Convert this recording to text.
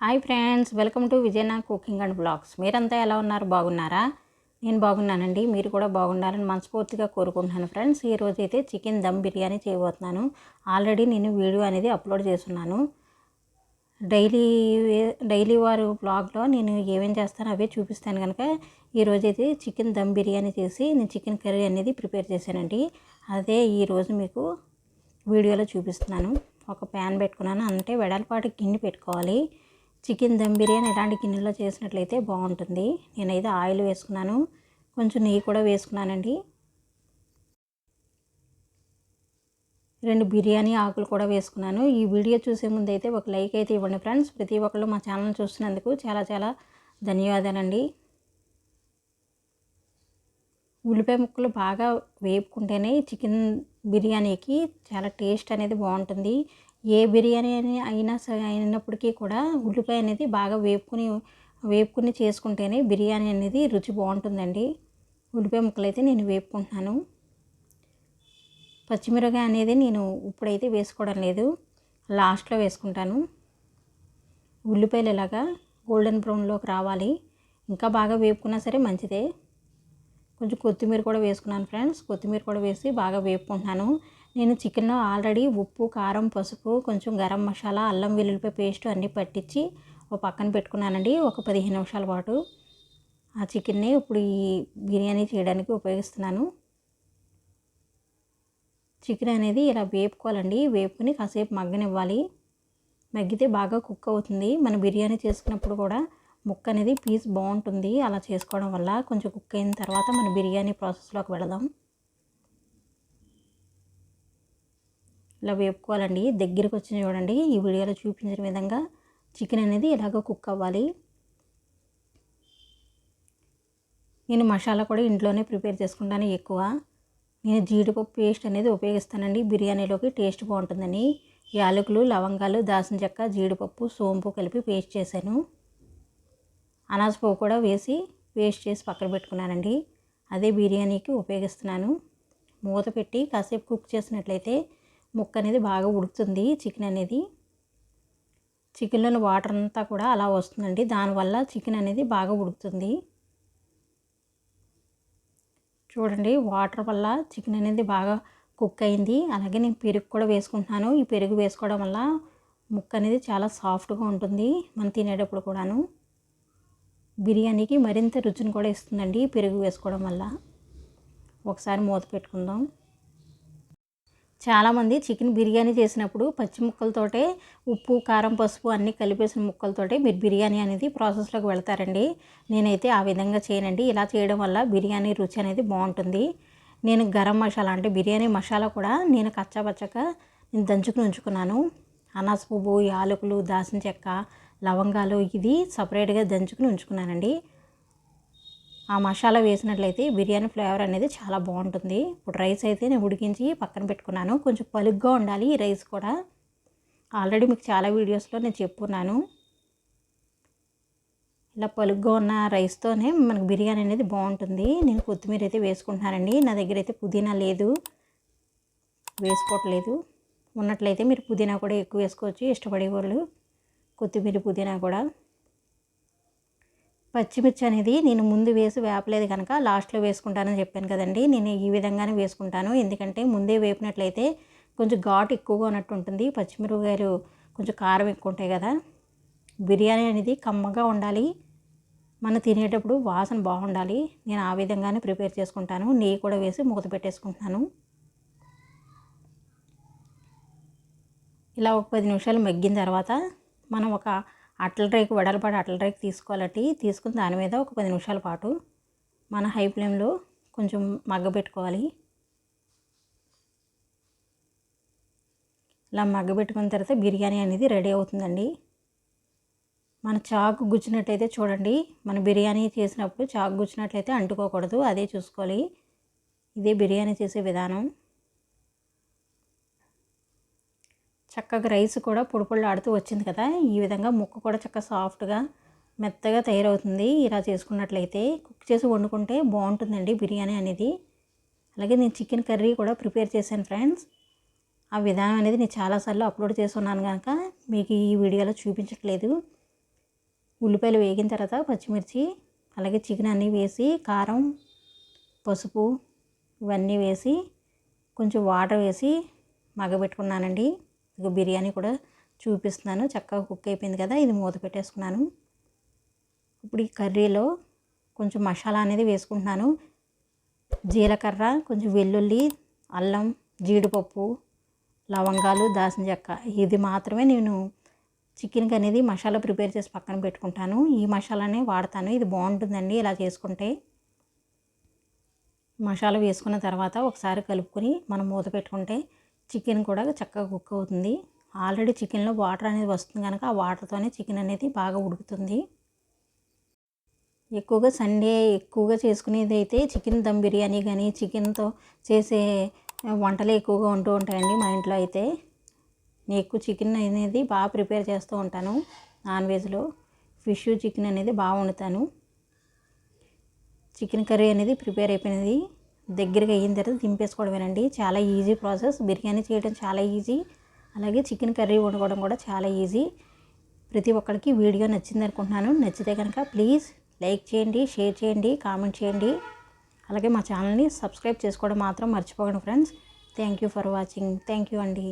Hi friends welcome to Vijayana cooking and blogs. మీరంతా ఎలా ఉన్నారు? బాగున్నారా? నేను బాగున్నానండి. మీరు కూడా బాగుండాలని మనస్ఫూర్తిగా కోరుకుంటున్నాను ఫ్రెండ్స్. ఈ అయితే చికెన్ దమ్ బిర్యానీ చేయబోతున్నాను. ఆల్రెడీ నేను వీడియో అనేది అప్లోడ్ చేస్తున్నాను. డైలీ డైలీ వారు బ్లాగ్లో నేను ఏమేం చేస్తానో అవే చూపిస్తాను కనుక ఈరోజు అయితే చికెన్ దమ్ బిర్యానీ చేసి నేను చికెన్ కర్రీ అనేది ప్రిపేర్ చేశానండి. అదే ఈరోజు మీకు వీడియోలో చూపిస్తున్నాను. ఒక ప్యాన్ పెట్టుకున్నాను. అంటే వెడల్పాటి గిన్నె పెట్టుకోవాలి. చికెన్ దమ్ బిర్యానీ ఇలాంటి గిన్నెలో చేసినట్లయితే బాగుంటుంది. నేనైతే ఆయిల్ వేసుకున్నాను. కొంచెం నెయ్యి కూడా వేసుకున్నానండి. రెండు బిర్యానీ ఆకులు కూడా వేసుకున్నాను. ఈ వీడియో చూసే ముందు అయితే ఒక లైక్ అయితే ఇవ్వండి ఫ్రెండ్స్. ప్రతి ఒక్కళ్ళు మా ఛానల్ చూస్తున్నందుకు చాలా చాలా ధన్యవాదాలండి. ఉల్లిపాయ ముక్కలు బాగా వేపుకుంటేనే చికెన్ బిర్యానీకి చాలా టేస్ట్ అనేది బాగుంటుంది. ఏ బిర్యానీ అని అయినా సరే అయినప్పటికీ కూడా ఉల్లిపాయ అనేది బాగా వేపుకుని వేపుకుని చేసుకుంటేనే బిర్యానీ అనేది రుచి బాగుంటుందండి. ఉల్లిపాయ ముక్కలు అయితే నేను వేపుకుంటున్నాను. పచ్చిమిరకాయ అనేది నేను ఇప్పుడైతే వేసుకోవడం లేదు. లాస్ట్లో వేసుకుంటాను. ఉల్లిపాయలు ఇలాగా గోల్డెన్ బ్రౌన్లోకి రావాలి. ఇంకా బాగా వేపుకున్నా సరే మంచిదే. కొంచెం కొత్తిమీర కూడా వేసుకున్నాను ఫ్రెండ్స్. కొత్తిమీర కూడా వేసి బాగా వేపుకుంటున్నాను. నేను చికెన్లో ఆల్రెడీ ఉప్పు కారం పసుపు కొంచెం గరం మసాలా అల్లం వెల్లుల్లిపాయ పేస్ట్ అన్నీ పట్టించి ఒక పక్కన పెట్టుకున్నానండి. ఒక పదిహేను నిమిషాల పాటు ఆ చికెన్ని ఇప్పుడు ఈ బిర్యానీ చేయడానికి ఉపయోగిస్తున్నాను. చికెన్ అనేది ఇలా వేపుకోవాలండి. వేపుకొని కాసేపు మగ్గనివ్వాలి. మగ్గితే బాగా కుక్ అవుతుంది. మన బిర్యానీ చేసుకున్నప్పుడు కూడా ముక్క అనేది పీస్ బాగుంటుంది. అలా చేసుకోవడం వల్ల కొంచెం కుక్ అయిన తర్వాత మన బిర్యానీ ప్రాసెస్లోకి వెళదాం. ఇలా వేపుకోవాలండి. దగ్గరికి వచ్చిన చూడండి ఈ వీడియోలో చూపించిన విధంగా చికెన్ అనేది ఇలాగ కుక్ అవ్వాలి. నేను మసాలా కూడా ఇంట్లోనే ప్రిపేర్ చేసుకుంటాను ఎక్కువ. నేను జీడిపప్పు పేస్ట్ అనేది ఉపయోగిస్తానండి. బిర్యానీలోకి టేస్ట్ బాగుంటుందని. యాలకులు లవంగాలు దాసిన చెక్క జీడిపప్పు సోంపు కలిపి పేస్ట్ చేశాను. అనాస పువ్వు కూడా వేసి పేస్ట్ చేసి పక్కన పెట్టుకున్నానండి. అదే బిర్యానీకి ఉపయోగిస్తున్నాను. మూత పెట్టి కాసేపు కుక్ చేసినట్లయితే ముక్క అనేది బాగా ఉడుకుతుంది చికెన్ అనేది చికెన్లోని వాటర్ అంతా కూడా అలా వస్తుందండి. దానివల్ల చికెన్ అనేది బాగా ఉడుకుతుంది. చూడండి వాటర్ వల్ల చికెన్ అనేది బాగా కుక్ అయింది. అలాగే నేను పెరుగు కూడా వేసుకుంటున్నాను. ఈ పెరుగు వేసుకోవడం వల్ల ముక్క అనేది చాలా సాఫ్ట్గా ఉంటుంది మనం తినేటప్పుడు కూడాను. బిర్యానీకి మరింత రుచిని కూడా ఇస్తుందండి పెరుగు వేసుకోవడం వల్ల. ఒకసారి మూత పెట్టుకుందాం. చాలామంది చికెన్ బిర్యానీ చేసినప్పుడు పచ్చి ముక్కలతోటే ఉప్పు కారం పసుపు అన్నీ కలిపేసిన ముక్కలతోటే మీరు బిర్యానీ అనేది ప్రాసెస్లోకి వెళ్తారండి. నేనైతే ఆ విధంగా చేయనండి. ఇలా చేయడం వల్ల బిర్యానీ రుచి అనేది బాగుంటుంది. నేను గరం మసాలా అంటే బిర్యానీ మసాలా కూడా నేను కచ్చాపచ్చగా నేను దంచుకుని ఉంచుకున్నాను. అనాస పువ్వు యాలకులు దాసిన చెక్క లవంగాలు ఇది సపరేట్గా దంచుకుని ఉంచుకున్నానండి. ఆ మసాలా వేసినట్లయితే బిర్యానీ ఫ్లేవర్ అనేది చాలా బాగుంటుంది. ఇప్పుడు రైస్ అయితే నేను ఉడికించి పక్కన పెట్టుకున్నాను. కొంచెం పలుగ్గా ఉండాలి ఈ రైస్ కూడా. ఆల్రెడీ మీకు చాలా వీడియోస్లో నేను చెప్పున్నాను. ఇలా పలుగ్గా ఉన్న రైస్తోనే మనకు బిర్యానీ అనేది బాగుంటుంది. నేను కొత్తిమీర అయితే వేసుకుంటున్నానండి. నా దగ్గర అయితే పుదీనా లేదు. వేసుకోవట్లేదు. ఉన్నట్లయితే మీరు పుదీనా కూడా ఎక్కువ వేసుకోవచ్చు. ఇష్టపడే వాళ్ళు కొత్తిమీర పుదీనా కూడా. పచ్చిమిర్చి అనేది నేను ముందు వేసి వేపలేదు కనుక లాస్ట్లో వేసుకుంటానని చెప్పాను కదండి. నేను ఈ విధంగానే వేసుకుంటాను. ఎందుకంటే ముందే వేపినట్లయితే కొంచెం ఘాటు ఎక్కువగా ఉన్నట్టు ఉంటుంది. పచ్చిమిరపకాయలు కొంచెం కారం ఎక్కువ ఉంటాయి కదా. బిర్యానీ అనేది కమ్మగా ఉండాలి. మనం తినేటప్పుడు వాసన బాగుండాలి. నేను ఆ విధంగానే ప్రిపేర్ చేసుకుంటాను. నెయ్యి కూడా వేసి మూత పెట్టేసుకుంటున్నాను. ఇలా ఒక పది నిమిషాలు మగ్గిన తర్వాత మనం ఒక అట్ల రేకు వెడల్పాటి అట్ల రేకు తీసుకోవాలి తీసుకుని దాని మీద ఒక పది నిమిషాల పాటు మన హై ఫ్లేమ్లో కొంచెం మగ్గబెట్టుకోవాలి ఇలా మగ్గబెట్టుకున్న తర్వాత బిర్యానీ అనేది రెడీ అవుతుందండి. మన చాకు గుచ్చినట్టయితే చూడండి మన బిర్యానీ చేసినప్పుడు చాకు గుచ్చినట్లయితే అంటుకోకూడదు అదే చూసుకోవాలి. ఇదే బిర్యానీ చేసే విధానం. చక్కగా రైస్ కూడా పొడి ఆడుతూ వచ్చింది కదా. ఈ విధంగా ముక్క కూడా చక్కగా సాఫ్ట్గా మెత్తగా తయారవుతుంది. ఇలా చేసుకున్నట్లయితే కుక్ చేసి వండుకుంటే బాగుంటుందండి బిర్యానీ అనేది. అలాగే నేను చికెన్ కర్రీ కూడా ప్రిపేర్ చేశాను ఫ్రెండ్స్. ఆ విధానం అనేది నేను చాలాసార్లు అప్లోడ్ చేసి ఉన్నాను కనుక మీకు ఈ వీడియోలో చూపించట్లేదు. ఉల్లిపాయలు వేగిన తర్వాత పచ్చిమిర్చి అలాగే చికెన్ అన్నీ వేసి కారం పసుపు ఇవన్నీ వేసి కొంచెం వాటర్ వేసి మగబెట్టుకున్నానండి ఇక బిర్యానీ కూడా చూపిస్తున్నాను. చక్కగా కుక్ అయిపోయింది కదా ఇది మూత పెట్టేసుకున్నాను. ఇప్పుడు ఈ కర్రీలో కొంచెం మసాలా అనేది వేసుకుంటున్నాను. జీలకర్ర కొంచెం వెల్లుల్లి అల్లం జీడిపప్పు లవంగాలు దాసిన చెక్క. ఇది మాత్రమే నేను చికెన్కి అనేది మసాలా ప్రిపేర్ చేసి పక్కన పెట్టుకుంటాను. ఈ మసాలానే వాడతాను. ఇది బాగుంటుందండి ఇలా చేసుకుంటే. మసాలా వేసుకున్న తర్వాత ఒకసారి కలుపుకొని మనం మూత పెట్టుకుంటే చికెన్ కూడా చక్కగా కుక్ అవుతుంది. ఆల్రెడీ చికెన్లో వాటర్ అనేది వస్తుంది కనుక ఆ వాటర్తోనే చికెన్ అనేది బాగా ఉడుకుతుంది. ఎక్కువగా సండే ఎక్కువగా చేసుకునేది అయితే చికెన్ దమ్ బిర్యానీ కానీ చికెన్తో చేసే వంటలు ఎక్కువగా ఉంటూ ఉంటాయండి మా ఇంట్లో అయితే. నేను ఎక్కువ చికెన్ అనేది బాగా ప్రిపేర్ చేస్తూ ఉంటాను. నాన్ వెజ్లో ఫిష్ చికెన్ అనేది బాగా వండుతాను. చికెన్ కర్రీ అనేది ప్రిపేర్ అయిపోయినది. దగ్గరగా అయిన తర్వాత దింపేసుకోవడమేనండి. చాలా ఈజీ ప్రాసెస్. బిర్యానీ చేయడం చాలా ఈజీ. అలాగే చికెన్ కర్రీ వండుకోవడం కూడా చాలా ఈజీ. ప్రతి ఒక్కరికి వీడియో నచ్చింది అనుకుంటున్నాను. నచ్చితే కనుక ప్లీజ్ లైక్ చేయండి షేర్ చేయండి కామెంట్ చేయండి. అలాగే మా ఛానల్ని సబ్స్క్రైబ్ చేసుకోవడం మాత్రం మర్చిపోకండి friends. Thank you for watching. Thank you అండి.